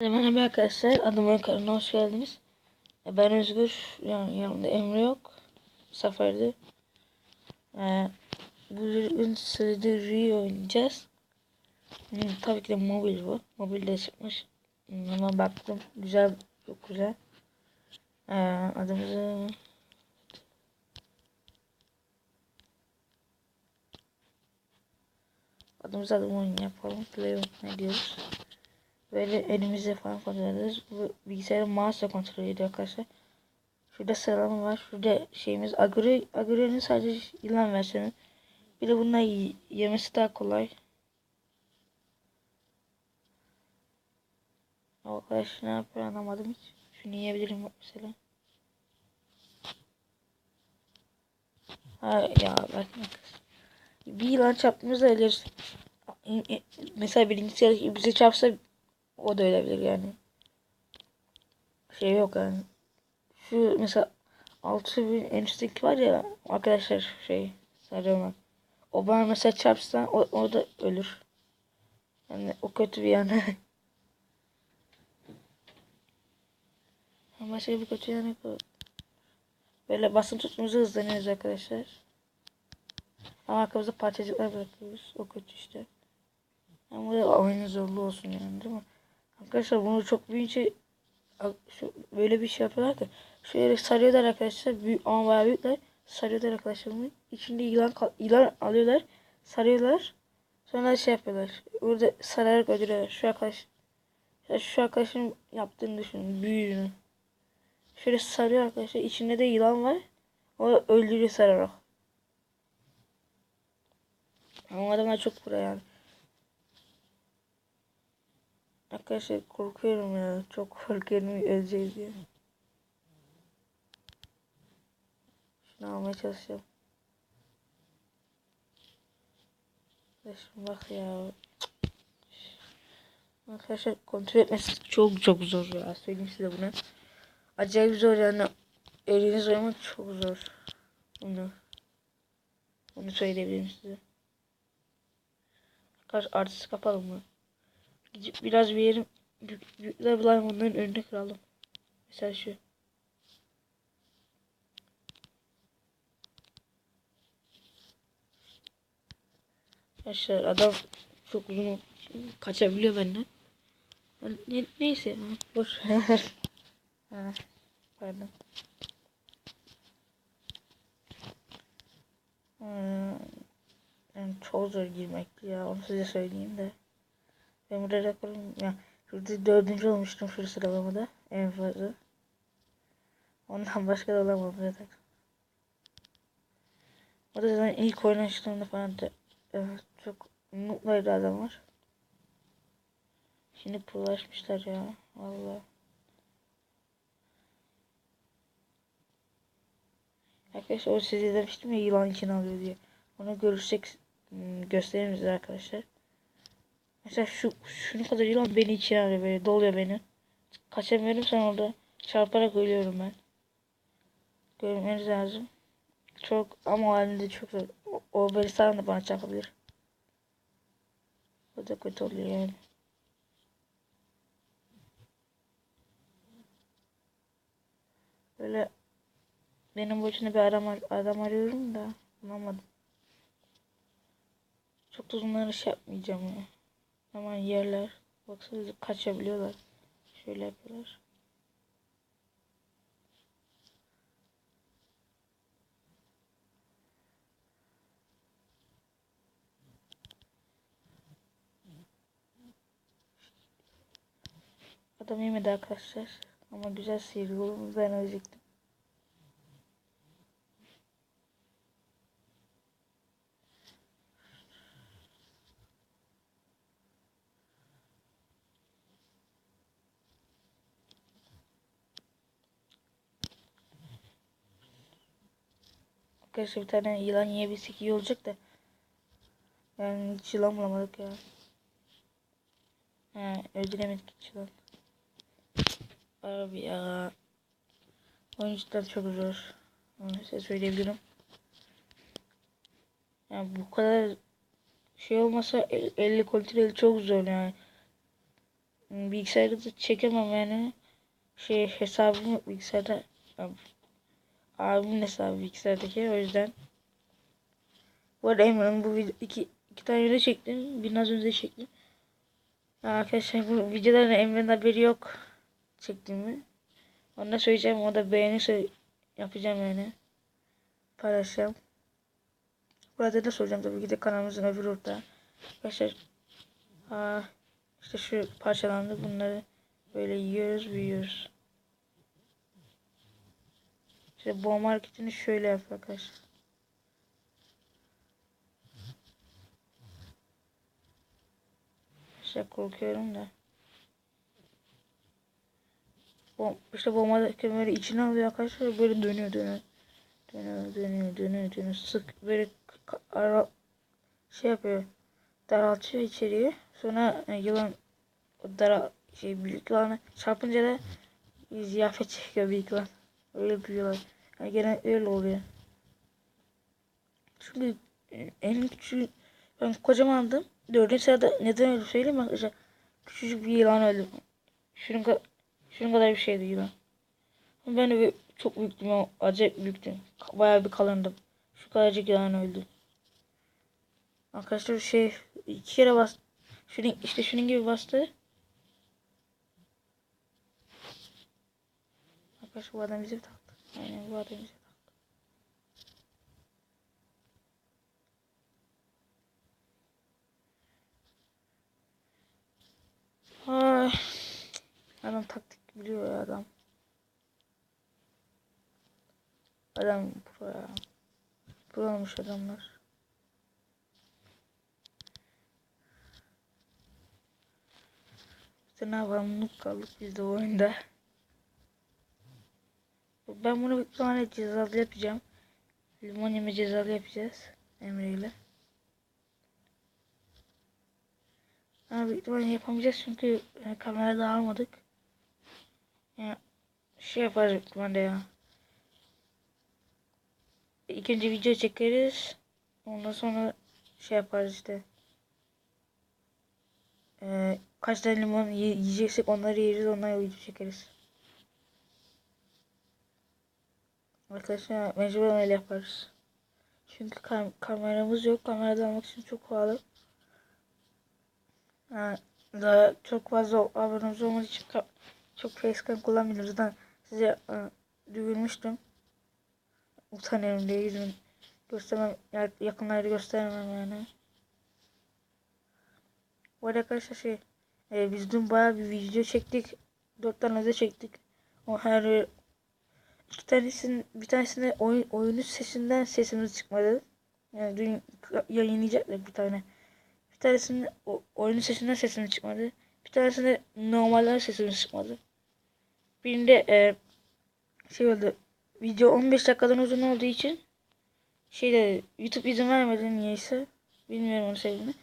Merhaba arkadaşlar, adım Ömer hoş geldiniz. E, Ben Özgür, yani yanımda Emre yok. Seferde. Ee, bugün Sığdırı'yı oynayacağız. Hmm, tabii ki de mobil bu. Mobilde çıkmış. Hmm, Ama baktım, güzel, çok güzel. Ee, adımızı... Adımızı adım oyun yapalım. Play ne diyoruz. Böyle elimizle falan kontrol ederiz. Bu bilgisayarın mouse ile kontrol ediyor arkadaşlar. Şurada sıralama var. Şurada şeyimiz Agri, Agri'nin sadece yılan versiyonu. Bir de bunlar y- yemesi daha kolay. Arkadaş ne yapıyor anlamadım hiç. Şunu yiyebilirim mesela. Ha ya bak Bir yılan çarptığımızda ölürüz. Mesela birincisi bize çarpsa o da ölebilir yani. Şey yok yani. Şu mesela 6000 en üstteki var ya arkadaşlar şey sarıyorum. O bana mesela çarpsa o, o da ölür. Yani o kötü bir yanı. Ama şey bir kötü yanı yok. Böyle basın tutumuzu hızlanıyoruz arkadaşlar. Ama arkamızda parçacıklar bırakıyoruz. O kötü işte. Ama da oyunun zorlu olsun yani değil mi? Arkadaşlar bunu çok büyüyünce böyle bir şey yapıyorlar ki şöyle sarıyorlar arkadaşlar büyük ama bayağı büyükler. Sarıyorlar arkadaşlar bunu. İçinde yılan yılan alıyorlar sarıyorlar. Sonra şey yapıyorlar burada sararak öldürüyorlar. Şu arkadaş şu arkadaşın yaptığını düşünün büyüğünü. Şöyle sarıyor arkadaşlar içinde de yılan var. O öldürüyor sararak. Ama adamlar çok pro yani Arkadaşlar korkuyorum ya. Çok korkuyorum öleceğiz diye. Şunu almaya çalışacağım. Arkadaşlar bak ya. Arkadaşlar kontrol etmesi çok çok zor ya. Söyleyeyim size bunu. Acayip zor yani. Eliniz oynamak çok zor. Bunu. Bunu söyleyebilirim size. Arkadaşlar artist kapalım mı? Gidip biraz bir yerim büyük, büyükler bulayım onların önüne kıralım. Mesela şu. Arkadaşlar adam çok uzun kaçabiliyor benden. Ne, neyse boş ha, pardon. Hmm, yani çok zor girmek ya onu size söyleyeyim de. Burada rekorum ya şurada dördüncü olmuştum şu sıralamada en fazla. Ondan başka da olamadım zaten. O da zaten ilk oynayışlarımda falan da evet, çok mutluydu adamlar. Şimdi prolaşmışlar ya. Valla. Arkadaşlar o size demiştim ya yılan için alıyor diye. Onu görürsek gösteririz arkadaşlar. Mesela şu şunu kadar yılan beni içine alıyor böyle doluyor beni. Kaçamıyorum sen orada çarparak ölüyorum ben. Görmeniz lazım. Çok ama halinde çok zor. O, o böyle sağdan da bana çarpabilir. O da kötü oluyor yani. Böyle benim boşuna bir adam, adam arıyorum da bulamadım. Çok uzunları şey yapmayacağım ya. Hemen yerler. Baksanıza kaçabiliyorlar. Şöyle yapıyorlar. Adam yemedi arkadaşlar. Ama güzel sıyırdı. Ben ölecektim. Arkadaşlar bir tane yılan yiyebilsek iyi olacak da. Yani hiç yılan bulamadık ya. He öldüremedik hiç yılan. Abi ya. Oyuncular çok zor. Onu size söyleyebilirim. Yani bu kadar şey olmasa 50 kontrol çok zor yani. bilgisayarda da çekemem yani. Şey hesabım yok bilgisayarda. Ab- Abimin hesabı bilgisayardaki o yüzden. Bu arada Emre'nin bu video iki, iki tane video çektim. Birini az önce çektim. Arkadaşlar bu videoların Emre'nin haberi yok çektiğimi. Onu da söyleyeceğim. O da beğenirse yapacağım yani. Paylaşacağım. Burada da soracağım tabii ki de kanalımızın öbür ortağı. Arkadaşlar aa, işte şu parçalandı bunları böyle yiyoruz büyüyoruz. İşte bomba hareketini şöyle yapıyor arkadaşlar. İşte korkuyorum da. Bom işte bomba böyle içine alıyor arkadaşlar böyle dönüyor dönüyor. Dönüyor dönüyor dönüyor dönüyor. Sık böyle ara şey yapıyor. Daraltıyor içeriği. Sonra e, yılan o dara şey büyük yılana çarpınca da ziyafet çekiyor büyük yılan. Öyle büyüyorlar. Yani gene öyle oluyor. Çünkü e, en küçüğü ben kocamandım. Dördüncü sırada neden öyle söyleyeyim mi arkadaşlar? Küçücük bir yılan öldü. Şunun, ka şunun kadar bir şeydi yılan. Ben de çok büyüktüm. Acayip büyüktüm. Bayağı bir kalındım. Şu kadarcık yılan öldü. Arkadaşlar şey iki kere bas. Şunun, işte şunun gibi bastı. Arkadaşlar bu adam bizi taktı. Aynen bu adam bizi taktı. Ay. Adam taktik biliyor ya adam. Adam pro ya. Adamlar. İşte ne yapalım noob kaldık biz de oyunda. Ben bunu bir tane cezalı yapacağım. Limon yeme cezalı yapacağız. Emre ile. Ama büyük ihtimalle yapamayacağız çünkü e, kamerada almadık. Yani şey yaparız büyük ihtimalle ya. İlk video çekeriz. Ondan sonra şey yaparız işte. Ee, kaç tane limon ye- yiyeceksek onları yeriz onları video çekeriz. Arkadaşlar mecburen öyle yaparız. Çünkü kam kameramız yok. Kamerada almak için çok pahalı. Ha, daha çok fazla abonemiz olmadığı için çok facecam kullanmıyoruz. Zaten size duyurmuştum. Utanıyorum diye yüzümü göstermem, ya- yakınları göstermem yani. Bu arada arkadaşlar şey, e, biz dün bayağı bir video çektik. Dört tane de çektik. O her iki tanesinin bir tanesinde oyun, oyunun sesinden sesimiz çıkmadı. Yani dün yayınlayacaklar bir tane. Bir tanesinde o, oyunun sesinden sesimiz çıkmadı. Bir tanesinde normalden sesimiz çıkmadı. Birinde e, şey oldu. Video 15 dakikadan uzun olduğu için şeyde YouTube izin vermedi niyeyse. Bilmiyorum onun sebebini.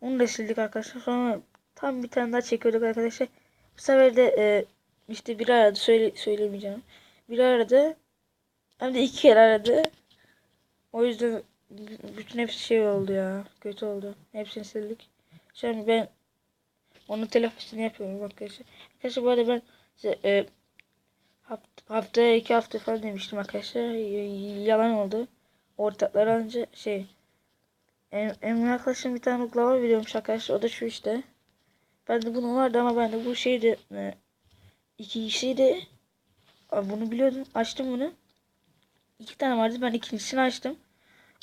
Onu da sildik arkadaşlar. Sonra tam bir tane daha çekiyorduk arkadaşlar. Bu sefer de e, işte bir aradı söyle, söylemeyeceğim. Bir aradı. Hem de iki kere aradı. O yüzden bütün hepsi şey oldu ya. Kötü oldu. Hepsini sildik. Şimdi ben onun telafisini yapıyorum arkadaşlar. Arkadaşlar bu arada ben size e, haft haftaya iki hafta falan demiştim arkadaşlar. Y- Yalan oldu. Ortaklar önce şey em, Emre arkadaşım bir tane uygulama biliyormuş arkadaşlar. O da şu işte. Ben de bunu vardı ama ben de bu şeydi e, ikincisiydi. Bunu biliyordum. Açtım bunu. İki tane vardı. Ben ikincisini açtım.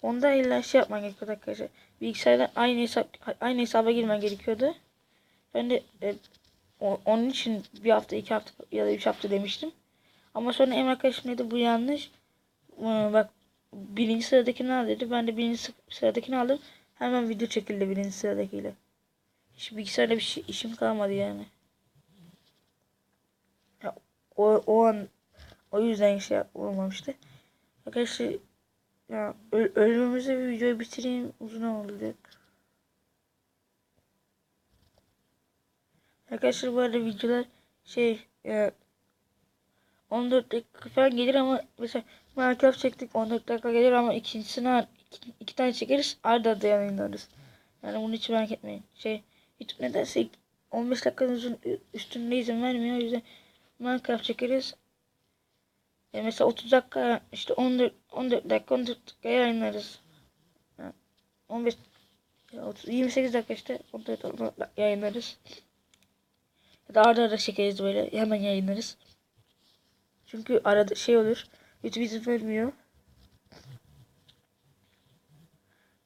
Onda illa şey yapman gerekiyordu arkadaşlar. Bilgisayardan aynı hesap aynı hesaba girmen gerekiyordu. Ben de e, o- onun için bir hafta, iki hafta ya da üç hafta demiştim. Ama sonra Emre arkadaşım dedi bu yanlış. Ee, bak birinci sıradakini al dedi. Ben de birinci sı- sıradakini aldım. Hemen video çekildi birinci sıradakiyle. Hiç bilgisayarda bir şey, işim kalmadı yani. Ya, o, o an o yüzden şey olmamıştı. Arkadaşlar ya öl ölmemizde bir videoyu bitireyim uzun olacak. Arkadaşlar bu arada videolar şey ya 14 dakika falan gelir ama mesela Minecraft çektik 14 dakika gelir ama ikincisini iki, iki tane çekeriz arda arda yayınlarız. Yani bunu hiç merak etmeyin. Şey YouTube nedense 15 dakikanın üstünde izin vermiyor. O yüzden Minecraft çekeriz. E mesela 30 dakika işte 14 14 dakika 14 dakika yayınlarız. Yani 15 ya 30, 28 dakika işte 14 14 dakika yayınlarız. Ya da arada arada çekeriz böyle hemen yayınlarız. Çünkü arada şey olur. YouTube izin vermiyor.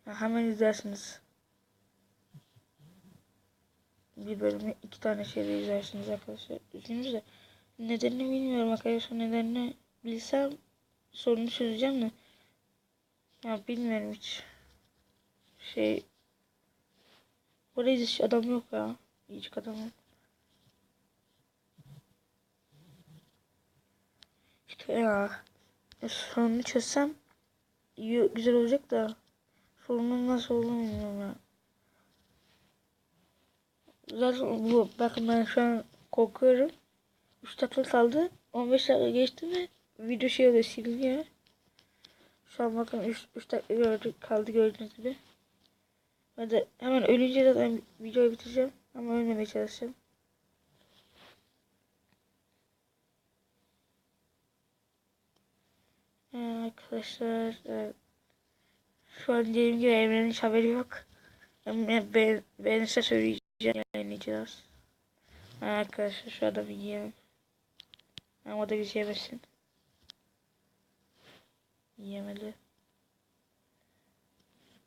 Ya hemen izlersiniz. Bir bölümü iki tane şeyde izlersiniz arkadaşlar. Üçüncü de nedenini bilmiyorum arkadaşlar. Nedenini bilsem sorunu çözeceğim de. Ya bilmiyorum hiç. Şey. Orada hiç adam yok ya. Hiç adam yok. İşte ya. Sorunu çözsem iyi, güzel olacak da sorunun nasıl olduğunu bilmiyorum ya. Zaten bu bakın ben şu an korkuyorum. 3 dakika kaldı. 15 dakika geçti mi video şey oluyor siliniyor. Şu an bakın 3, 3 dakika gördük, kaldı gördüğünüz gibi. Ben de hemen ölünce zaten videoyu bitireceğim. Ama ölmemeye çalışacağım. Ee, arkadaşlar şu an dediğim gibi Emre'nin hiç haberi yok. Ben, ben size söyleyeceğim yayınlayacağız. Ha, arkadaşlar şu adamı yiyelim. Ama o da bir şey yemesin. Yemeli.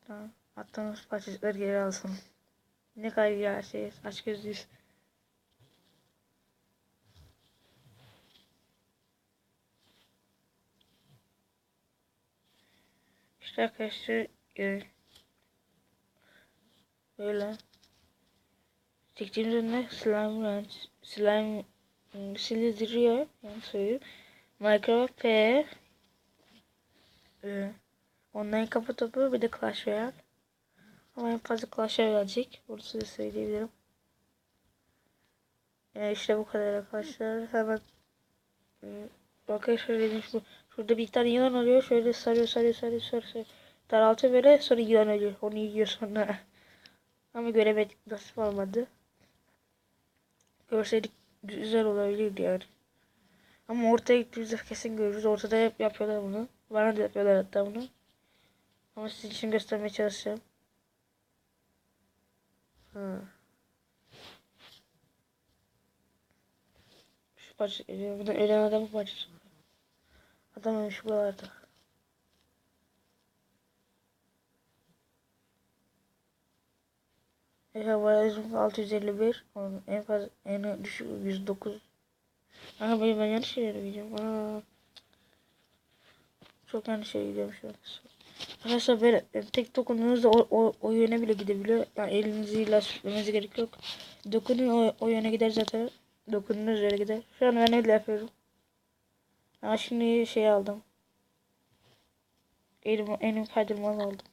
Tamam. Attığımız parçacıkları geri alsın. Ne kadar ya şey aç gözlüyüz. İşte arkadaşlar e, böyle çektiğimiz önüne slime ranch, slime sildiriyor yani söyleyeyim. Minecraft P e, online kapı topu bir de Clash Royale. Ama en fazla Clash Royale gelecek. Bunu size söyleyebilirim. E, işte bu kadar arkadaşlar. Hemen e, arkadaşlar dedim şu Şurada bir tane yılan oluyor. Şöyle sarıyor sarıyor sarıyor sarıyor. sarıyor. Daraltıyor böyle sonra yılan ölüyor. Onu yiyor sonra. Ama göremedik. Nasip olmadı. Görseydik güzel olabilirdi yani. Ama ortaya gittiğimizde kesin görürüz. Ortada hep yapıyorlar bunu. Bana da yapıyorlar hatta bunu. Ama sizin için göstermeye çalışacağım. Ha. Şu parça, buradan ölen adamın parçası. Adam ölmüş buralarda. Metabolizm 651. Onun en fazla en düşük 109. Aha ben, ben yanlış yere gidiyorum. Aa. Çok yanlış yere gidiyorum şu an. Arkadaşlar böyle tek dokunduğunuzda o, o, o yöne bile gidebiliyor. Yani elinizi illa sürtmenize gerek yok. Dokunun o, o yöne gider zaten. Dokunduğunuz yere gider. Şu an ben öyle yapıyorum. Ama şimdi şey aldım. Elim, elim kaydırmalı aldım.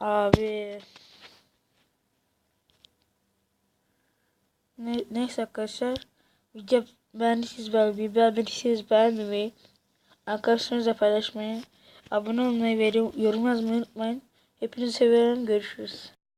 Abi. Ne, neyse arkadaşlar. Video beğendiyseniz beğenmeyi, beğenmediyseniz beğenmemeyi, arkadaşlarınızla paylaşmayı, abone olmayı ve yorum yazmayı unutmayın. Hepinizi seviyorum. Görüşürüz.